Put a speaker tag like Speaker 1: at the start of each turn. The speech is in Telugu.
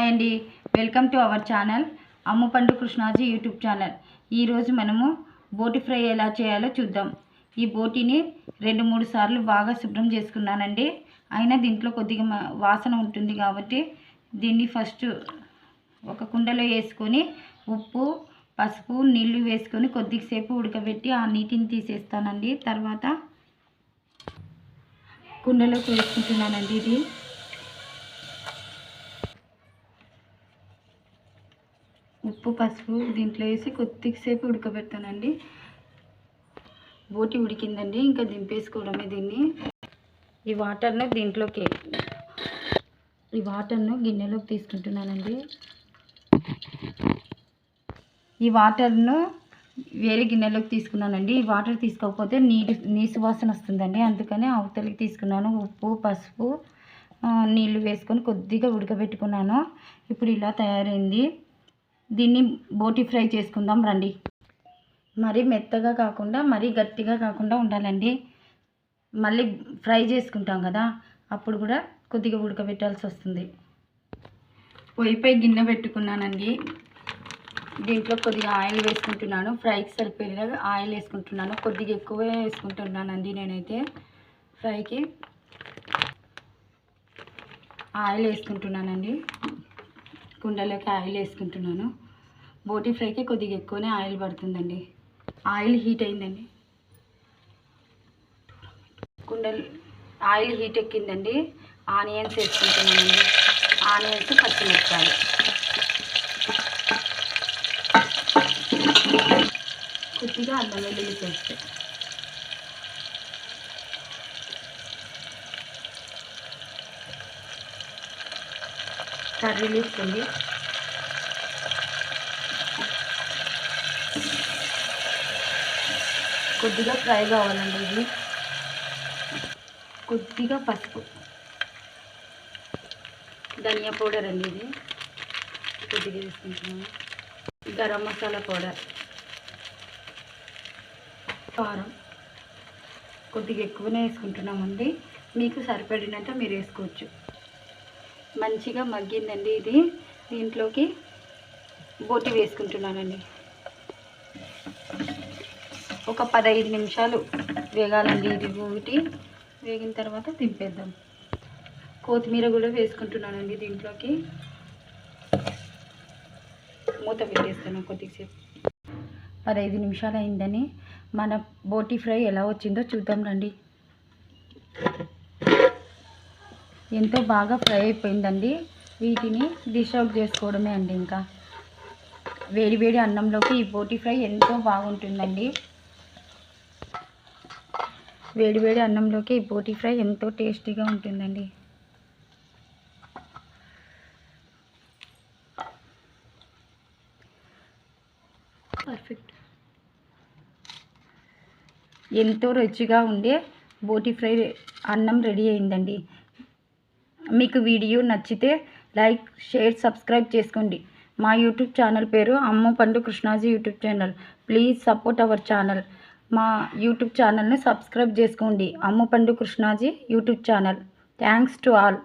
Speaker 1: హాయ్ అండి. Welcome to our channel. Ammupandu Krishnaji YouTube channel. ఈరోజు మనము బోటి ఫ్రై ఎలా చేయాలో చూద్దాం. ఈ బోటిని రెండు మూడు సార్లు బాగా శుభ్రం చేసుకున్నానండి. అయినా దీంట్లో కొద్దిగా వాసన ఉంటుంది కాబట్టి దీన్ని ఫస్ట్ ఒక కుండలో వేసుకొని ఉప్పు పసుపు నీళ్ళు వేసుకొని కొద్దిసేపు ఉడకబెట్టి ఆ నీటిని తీసేస్తానండి. తర్వాత కుండలోకి వేసుకుంటున్నానండి ఇది. ఉప్పు పసుపు దీంట్లో వేసి కొద్దిసేపు ఉడకబెడతానండి. బోటి ఉడికిందండి. ఇంకా దింపేసుకోవడమే దీన్ని. ఈ వాటర్ను దీంట్లోకి ఈ వాటర్ను గిన్నెలోకి తీసుకుంటున్నానండి. ఈ వాటర్ను వేరే గిన్నెలోకి తీసుకున్నానండి. ఈ వాటర్ తీసుకోకపోతే నీటి నీసు వాసన వస్తుందండి. అందుకని అవతలికి తీసుకున్నాను. ఉప్పు పసుపు నీళ్ళు వేసుకొని కొద్దిగా ఉడకబెట్టుకున్నాను. ఇప్పుడు ఇలా తయారైంది. దీన్ని బోటి ఫ్రై చేసుకుందాం రండి. మరీ మెత్తగా కాకుండా మరీ గట్టిగా కాకుండా ఉండాలండి. మళ్ళీ ఫ్రై చేసుకుంటాం కదా అప్పుడు కూడా కొద్దిగా ఉడకబెట్టాల్సి వస్తుంది. పొయ్యిపై గిన్నె పెట్టుకున్నానండి. దీంట్లో కొద్దిగా ఆయిల్ వేసుకుంటున్నాను. ఫ్రైకి సరిపోయేలాగా ఆయిల్ వేసుకుంటున్నాను. కొద్దిగా ఎక్కువ వేసుకుంటున్నానండి నేనైతే. ఫ్రైకి ఆయిల్ వేసుకుంటున్నానండి. కుండలోకి ఆయిల్ వేసుకుంటున్నాను. బోటి ఫ్రైకి కొద్దిగా ఎక్కువనే ఆయిల్ పడుతుందండి. ఆయిల్ హీట్ అయిందండి. కుండలు ఆయిల్ హీట్ ఎక్కిందండి. ఆనియన్స్ వేసుకుంటున్నానండి. ఆనియన్స్ పచ్చిమిరపకాయలు. కొద్దిగా అల్లం వెల్లుల్లి పేస్ట్. కర్రీ వేసుకోండి కొద్దిగా ఫ్రై కావాలండి ఇది. కొద్దిగా పసుపు. ధనియా పౌడర్ అండి ఇది. కొద్దిగా వేసుకుంటున్నాను. గరం మసాలా పౌడర్. కారం. కొద్దిగా ఎక్కువనే వేసుకుంటున్నామండి. మీకు సరిపడినంత మీరు వేసుకోవచ్చు. మంచిగా మగ్గిందండి ఇది. దీంట్లోకి బోటి వేసుకుంటున్నానండి. ఒక పదహైదు నిమిషాలు వేగాలండి ఇది బోటి. వేగిన తర్వాత దింపేద్దాం. కొత్తిమీర కూడా వేసుకుంటున్నానండి దీంట్లోకి. మూత పెట్టేస్తాను కొద్దిసేపు. పదహైదు నిమిషాలు అయిందని మన బోటి ఫ్రై ఎలా వచ్చిందో చూద్దాం రండి. ఎంతో బాగా ఫ్రై అయిపోయిందండి. వీటిని డిష్ అవుట్ చేసుకోవడమే అండి ఇంకా. వేడి వేడి అన్నంలోకి ఈ బోటి ఫ్రై ఎంతో బాగుంటుందండి. వేడి వేడి అన్నంలోకి ఈ బోటి ఫ్రై ఎంతో టేస్టీగా ఉంటుందండి. పర్ఫెక్ట్. ఎంతో రుచిగా ఉండే బోటి ఫ్రై అన్నం రెడీ అయిందండి. మీకు వీడియో నచ్చితే లైక్ షేర్ సబ్స్క్రైబ్ చేసుకోండి. మా యూట్యూబ్ ఛానల్ పేరు Amma Pandu Krishnaji YouTube channel. Please support our channel. మా యూట్యూబ్ ఛానల్ని సబ్స్క్రైబ్ చేసుకోండి. Amma Pandu Krishnaji YouTube channel. Thanks to all.